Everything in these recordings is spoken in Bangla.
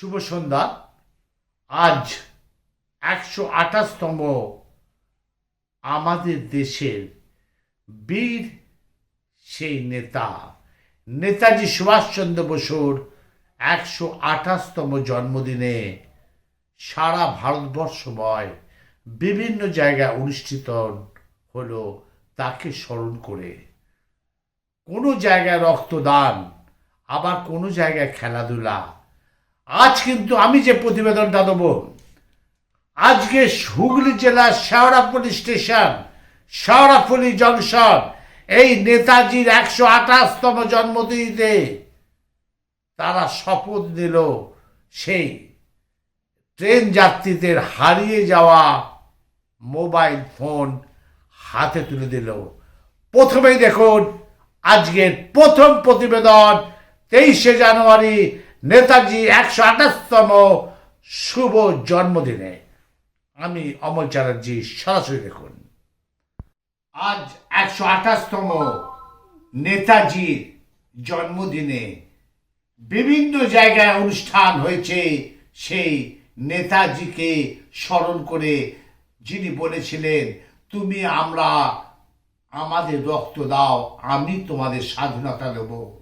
শুভ সন্ধ্যা। আজ একশো আঠাশতম আমাদের দেশের বীর সেই নেতা। নেতাজি সুভাষচন্দ্র বসুর একশো আঠাশতম জন্মদিনে সারা ভারতবর্ষময় বিভিন্ন জায়গায় অনুষ্ঠিত হলো তাকে স্মরণ করে। কোনো জায়গায় রক্তদান, আবার কোনো জায়গায় খেলাধুলা আজ কিন্তু আমি যে প্রতিবেদনটা দেবো, আজকে হুগলি জেলার শেওড়াপল্লী স্টেশন শেওড়াপল্লী জংশন, এই নেতাজির একশো আঠাশতম জন্মদিনে তারা শপথ নিল সেই ট্রেন যাত্রীদের হারিয়ে যাওয়া মোবাইল ফোন হাতে তুলে দিল। প্রথমেই দেখুন, আজকের প্রথম প্রতিবেদন তেইশে জানুয়ারি নেতাজি একশো আঠাশতম শুভ জন্মদিনে আমি অমল চ্যাটার্জি সরাসরি দেখুন। আজ একশো আঠাশতম নেতাজির জন্মদিনে বিভিন্ন জায়গায় অনুষ্ঠান হয়েছে। সেই নেতাজিকে স্মরণ করে যিনি বলেছিলেন, তুমি আমরা, আমাদের রক্ত দাও, আমি তোমাদের স্বাধীনতা দেব।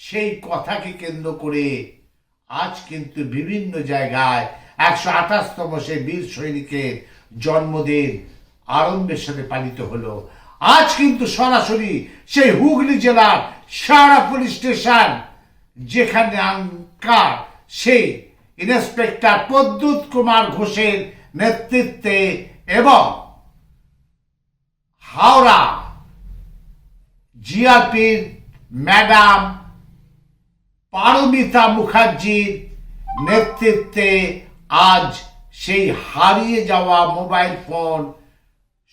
সেই কথাকে কেন্দ্র করে আজ কিন্তু বিভিন্ন জায়গায় একশো আঠাশতম সেই বীর সৈনিকের জন্মদিন আরম্ভের সাথে পালিত হলো। আজ কিন্তু সরাসরি সেই হুগলি জেলার সারা পুলিশ স্টেশন, যেখানে আঙ্কার সেই ইন্সপেক্টর প্রদ্যুৎ কুমার ঘোষের নেতৃত্বে এবং হাওড়া জিআরপির ম্যাডাম পারমিতা মুখার্জির নেতৃত্বে আজ সেই হারিয়ে যাওয়া মোবাইল ফোন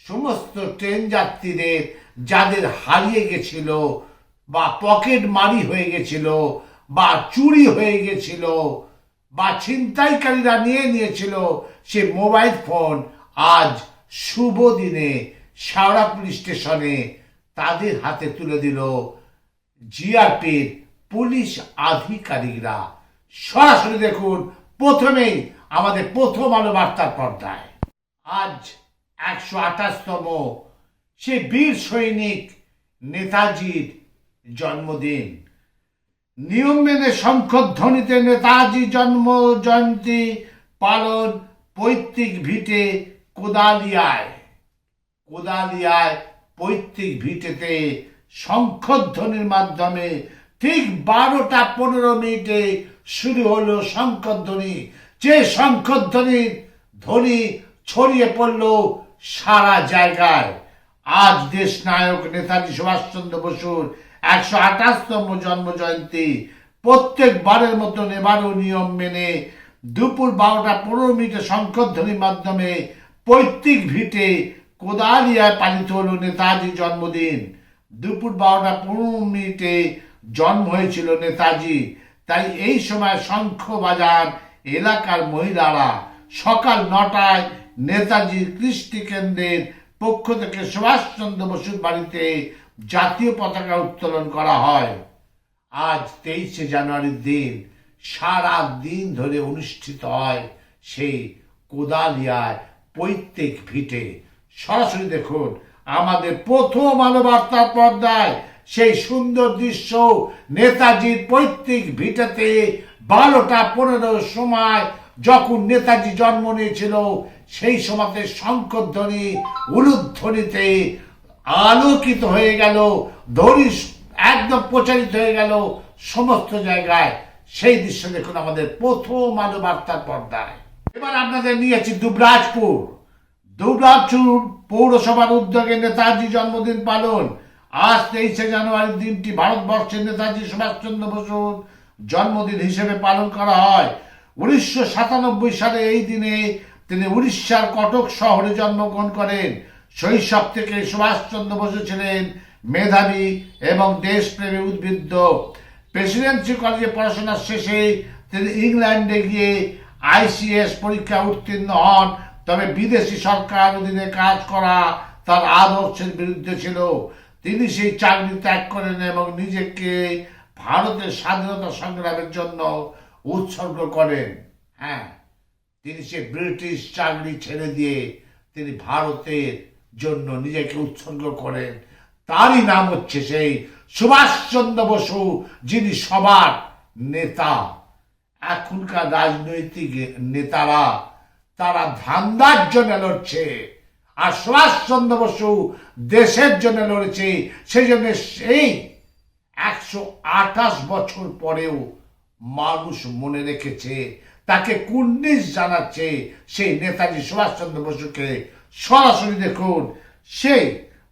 সমস্ত ট্রেন যাত্রীদের যাদের হারিয়ে গেছিল বা পকেট মারি হয়ে গেছিল বা চুরি হয়ে গেছিল বা ছিনতাইকারীরা নিয়ে নিয়েছিল, সে মোবাইল ফোন আজ শুভ দিনে শাওড়া পুলিশ স্টেশনে তাদের হাতে তুলে দিল জিআরপির পুলিশ আধিকারিকরা। সরাসরি দেখুন, প্রথমেই আমাদের প্রথম আলো বার্তার পর্দায়। আজ একশো আঠাশতম সে বীর সৈনিক নেতাজির জন্মদিন। নিয়ম মেনে শঙ্খধ্বনিতে নেতাজি জন্ম জয়ন্তী পালন পৈতৃক ভিটে কোদালিয়ায়। কোদালিয়ায় পৈতৃক ভিটেতে শঙ্খধ্বনির মাধ্যমে ঠিক বারোটা পনেরো মিনিটে শুরু হলো শঙ্খধ্বনি যে শঙ্খধ্বনির ধ্বনি ছড়িয়ে পড়ল সারা জায়গায়। আজ দেশ নায়ক নেতাজি সুভাষচন্দ্র বসুর একশো আঠাশতম জন্ম জয়ন্তী প্রত্যেকবারের মতন এবারও নিয়ম মেনে দুপুর বারোটা পনেরো মিনিটে শঙ্খধ্বনির মাধ্যমে পৈতৃক ভিটে কোদালিয়ায় পালিত হলো নেতাজি জন্মদিন। দুপুর বারোটা পনেরো মিনিটে জন্ম হয়েছিল নেতাজি। তাই এই সময় শঙ্খ বাজান এলাকার মহিলারা সকাল নটায় নেতাজির কৃষ্টি কেন্দ্রের পক্ষ থেকে সুভাষচন্দ্র বসুর বাড়িতে জাতীয় পতাকা উত্তোলন করা হয়। আজ তেইশে জানুয়ারির দিন সারা দিন ধরে অনুষ্ঠিত হয় সেই কোদালিয়ায় পৈতৃক ভিটে। সরাসরি দেখুন, আমাদের প্রথম আলো বার্তার পর্দায় সেই সুন্দর দৃশ্য নেতাজির পৈতৃক ভিটাতে বারোটা পনেরো সময় যখন নেতাজি জন্ম নিয়েছিল, সেই সময়তে শঙ্করধ্বনি উলুধ্বনিতে আলোকিত হয়ে গেল ধরি একদম প্রচারিত হয়ে গেল সমস্ত জায়গায়। সেই দৃশ্য দেখুন আমাদের প্রথম আলো বার্তার পর্দায়। এবার আপনাদের নিয়েছি দুবরাজপুর। দুবরাজপুর পৌরসভার উদ্যোগে নেতাজি জন্মদিন পালন। আজ তেইশে জানুয়ারির দিনটি ভারতবর্ষের নেতাজি সুভাষচন্দ্র বসুর জন্মদিন হিসেবে পালন করা হয়। উনিশশো সাতানব্বই সালে এই দিনে তিনি উড়িষ্যার কটক শহরে জন্মগ্রহণ করেন। শৈশব থেকে সুভাষচন্দ্র বসু ছিলেন মেধাবী এবং দেশপ্রেমী উদ্বৃত্ত। প্রেসিডেন্সি কলেজে পড়াশোনা শেষে তিনি ইংল্যান্ডে গিয়ে আইসিএস পরীক্ষা উত্তীর্ণ হন। তবে বিদেশি সরকার অধীনে কাজ করা তার আদর্শের বিরুদ্ধে ছিল। তিনি সেই চাকরি ত্যাগ করেন এবং নিজেকে ভারতের স্বাধীনতা সংগ্রামের জন্য উৎসর্গ করেন। হ্যাঁ তিনি সে ব্রিটিশ চাকরি ছেড়ে দিয়ে তিনি ভারতের জন্য নিজেকে উৎসর্গ করেন। তারই নাম হচ্ছে সেই সুভাষচন্দ্র বসু, যিনি সবার নেতা। এখনকার রাজনৈতিক নেতারা, তারা ধান্দার জন্য লড়ছে। আর সুভাষচন্দ্র বসু দেশের জন্য লড়েছে সেই জন্য সেই একশো আঠাশ বছর পরেও মানুষ মনে রেখেছে, তাকে কুর্নিশ জানাচ্ছে সেই নেতাজি সুভাষচন্দ্র বসুকে। সরাসরি দেখুন, সেই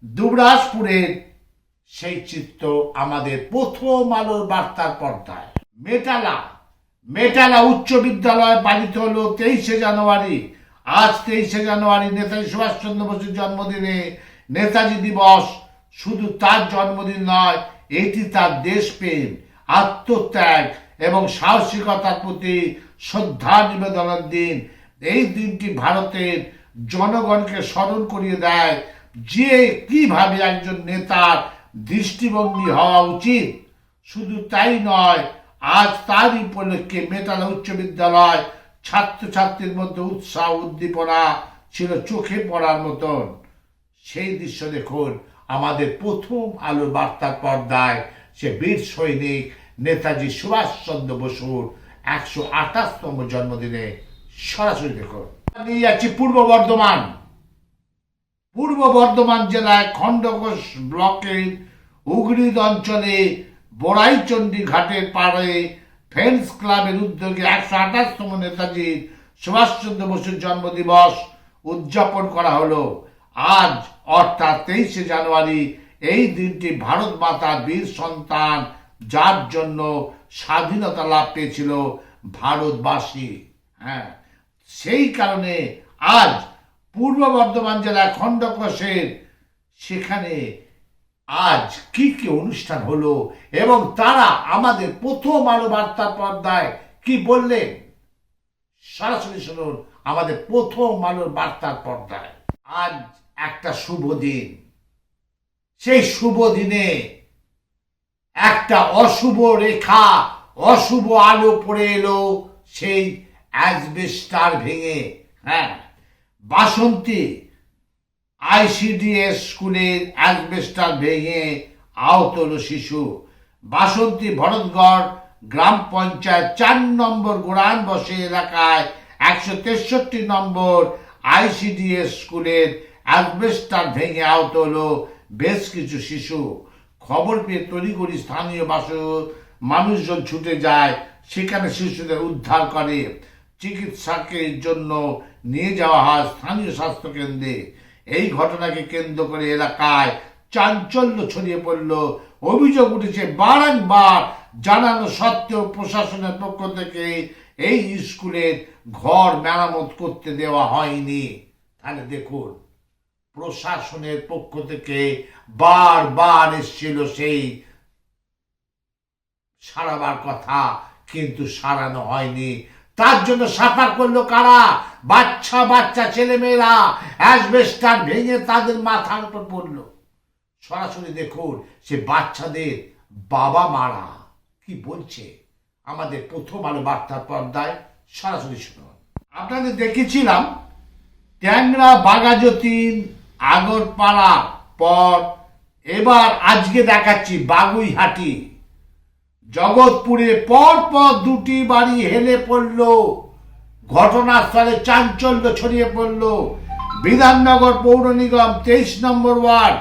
দুবরাজপুরের সেই চিত্র আমাদের প্রথম আলোর বার্তার পর্দায়। মেটালা মেটালা উচ্চ বিদ্যালয় পালিত হলো তেইশে জানুয়ারি। আজ তেইশে জানুয়ারি নেতাজি সুভাষচন্দ্র বসুর জন্মদিনে নেতাজি দিবস। শুধু তার জন্মদিন নয়, এটি তার দেশপ্রেম, আত্মত্যাগ এবং সাহসিকতার প্রতি শ্রদ্ধা নিবেদনের দিন। এই দিনটি ভারতের জনগণকে স্মরণ করিয়ে দেয় যে কীভাবে একজন নেতার দৃষ্টিভঙ্গি হওয়া উচিত। শুধু তাই নয়, আজ তারই উপলক্ষে মেটালা উচ্চ বিদ্যালয় ছাত্রছাত্রীর মধ্যে উৎসাহ, উদ্দীপনা ছিল চোখে পড়ার মতন। সেই দৃশ্য দেখুন, আমাদের প্রথম আলোর বার্তার পর্দায় সে বীর সৈনিক নেতাজি সুভাষচন্দ্র বসুর একশো আঠাশতম জন্মদিনে সরাসরি দেখুন। নিয়ে যাচ্ছি পূর্ব বর্ধমান। পূর্ব বর্ধমান জেলায় খণ্ডঘোষ ব্লকের উগরিদ অঞ্চলে বড়াইচন্ডী ঘাটের পাড়ে ফ্রেন্ডস ক্লাবের উদ্যোগে একশো আঠাশতম নেতাজির সুভাষচন্দ্র বসুর জন্মদিবস উদযাপন করা হলো। আজ, অর্থাৎ তেইশে জানুয়ারি, এই দিনটি ভারত মাতার বীর সন্তান যার জন্য স্বাধীনতা লাভ পেয়েছিল ভারতবাসী। হ্যাঁ সেই কারণে আজ পূর্ব বর্ধমান জেলার খণ্ডকোষের সেখানে আজ কি কি অনুষ্ঠান হলো এবং তারা আমাদের প্রথম আলো বার্তা পর্দায় কি বললেন সরাসরি শুনুন আমাদের প্রথম আলোর বার্তার পর্দায়। আজ একটা শুভ দিন। সেই শুভ দিনে একটা অশুভ রেখা, অশুভ আলো পড়ে এলো সেই অ্যাজবেস্টার ভেঙে। হ্যাঁ বাসন্তী আইসিডিএস স্কুলের অ্যাজবেস্টার ভেঙে আহত হলো শিশু। বাসন্তী ভরতগড় গ্রাম পঞ্চায়েত চার নম্বর গোড়ান বসে এলাকায় একশো তেষট্টি নম্বর আইসিডিএস স্কুলের অ্যাজবেস্টার ভেঙে আহত হলো বেশ কিছু শিশু। খবর পেয়ে তড়িঘড়ি স্থানীয় বাস মানুষজন ছুটে যায়, সেখানে শিশুদের উদ্ধার করে। চিকিৎসাকের জন্য নিয়ে যাওয়া হয় স্থানীয় স্বাস্থ্য কেন্দ্রে এই ঘটনাকে কেন্দ্র করে এলাকায় চাঞ্চল্য ছড়িয়ে পড়ল। অভিযোগ উঠেছে বারংবার জানানো সত্ত্বেও প্রশাসনের পক্ষ থেকে এই স্কুলের ঘর মেরামত করতে দেওয়া হয়নি। তাহলে দেখুন, প্রশাসনের পক্ষ থেকে বারবার এসেছিল সেই সারাবার কথা, কিন্তু সারানো হয়নি। তার জন্য সাফার করল কারা? বাচ্চা বাচ্চা, ছেলেমেয়েরা, অ্যাসবেস্টার ভেঙে তাদের মাথার উপর পড়ল। সরাসরি দেখুন, সে বাচ্চাদের বাবা মারা কি বলছে? আমাদের প্রথম আলো বার্তার পর্দায় সরাসরি শুনুন। আপনাদের দেখেছিলাম, ট্যাংরা বাগাজতিন আগরপাড়া পর, এবার আজকে দেখাচ্ছি বাগুইহাটি। জগৎপুরে পর পর দুটি বাড়ি হেলে পড়ল, ঘটনাস্থলে চাঞ্চল্য ছড়িয়ে পড়ল। বিধাননগর পৌর নিগম তেইশ নম্বর ওয়ার্ড,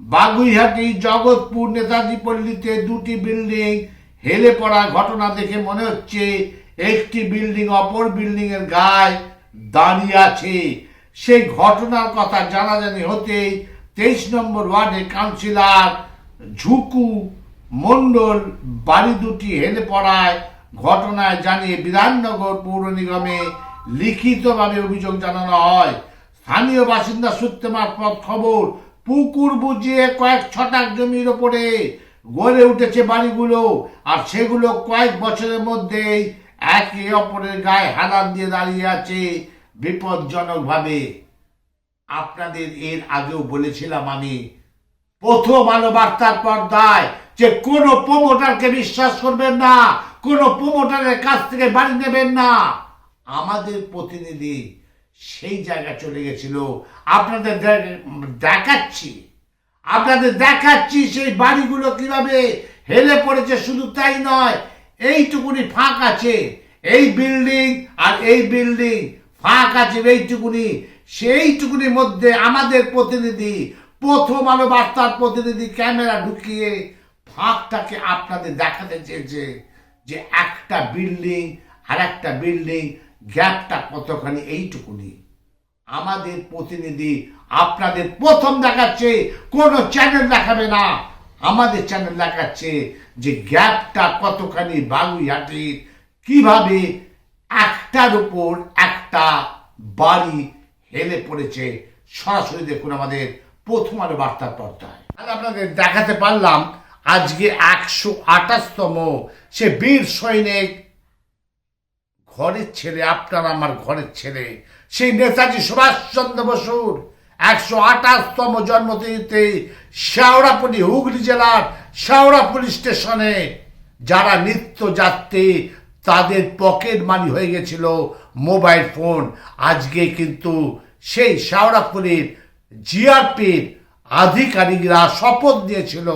বাগুইহাটি জগৎপুর নেতাজি পল্লীতে দুটি বিল্ডিং হেলে পড়া ঘটনা দেখে মনে হচ্ছে একটি বিল্ডিং অপর বিল্ডিং এর গায়ে দাঁড়িয়ে আছে। সেই ঘটনার কথা জানাজানি হতেই তেইশ নম্বর ওয়ার্ডের কাউন্সিলর ঝুকু মণ্ডল বাড়ি দুটি হেলে পড়ায় ঘটনায় জানিয়ে বিধাননগর পৌর নিগমে লিখিতভাবে অভিযোগ জানানো হয়। স্থানীয় বাসিন্দা সূত্রে মারফত খবর, পুকুর বুঝিয়ে কয়েক ছটাক জমির ওপরে গড়ে উঠেছে বাড়িগুলো আর সেগুলো কয়েক বছরের মধ্যেই একে অপরের গায়ে হালান দিয়ে দাঁড়িয়ে আছে বিপজ্জনকভাবে। আপনাদের এর আগেও বলেছিলাম আমি, প্রথম আলো বার্তার পর্দায় যে কোনো প্রমোটারকে বিশ্বাস করবেন না, কোনো প্রমোটারের কাছ থেকে বাড়ি নেবেন না। আমাদের প্রতিনিধি সেই জায়গা চলে গেছিল। আপনাদের দেখাচ্ছি। আপনাদের দেখাচ্ছি সেই বাড়িগুলো কীভাবে হেলে পড়েছে, শুধু তাই নয়, এইটুকুনি ফাঁক আছে। এই বিল্ডিং আর এই বিল্ডিং ফাঁক আছে এইটুকুনি। সেইটুকুনির মধ্যে আমাদের প্রতিনিধি প্রথম আলো বার্তার প্রতিনিধি ক্যামেরা ঢুকিয়ে ফাঁকটাকে আপনাদের দেখাতে চেয়েছে যে একটা বিল্ডিং আর একটা বিল্ডিং গ্যাপটা কতখানি এইটুকুনি। আমাদের প্রতিনিধি আপনাদের প্রথম দেখাচ্ছে, কোনো চ্যানেল দেখাবে না। আমাদের চ্যানেল দেখাচ্ছে যে গ্যাপটা কতখানি বাগুইহাটির কীভাবে একটার উপর একটা বাড়ি হেলে পড়েছে, সরাসরি দেখুন আমাদের প্রথম আলো বার্তার পর্দায়। আপনাদের দেখাতে পারলাম আজকে একশো আঠাশতম সে বীর সৈনিক ঘরের ছেলে আপনার আমার ঘরের ছেলে সেই নেতাজি সুভাষচন্দ্র বসুর একশো আঠাশতম জন্মদিনীতে শেওড়াপুলি হুগলি জেলার শেওড়া পুলিশ স্টেশনে যারা নিত্যযাত্রী তাদের পকেট মানি হয়ে গেছিল মোবাইল ফোন। আজকে কিন্তু সেই শেওড়াপুলির জিআরপির আধিকারিকরা শপথ নিয়েছিল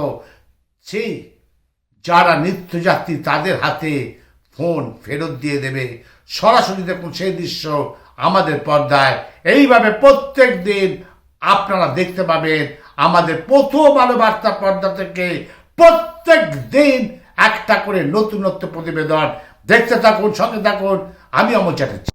সেই যারা নিত্যযাত্রী তাদের হাতে ফোন ফেরত দিয়ে দেবে। সরাসরি দেখুন সেই দৃশ্য আমাদের পর্দায়। এইভাবে প্রত্যেক দিন আপনারা দেখতে পাবেন আমাদের প্রথম আলো বার্তা পর্দা থেকে প্রত্যেক দিন একটা করে নতুনত্ব প্রতিবেদন। দেখতে থাকুন, সঙ্গে থাকুন। আমি অমর চ্যাটার্জি।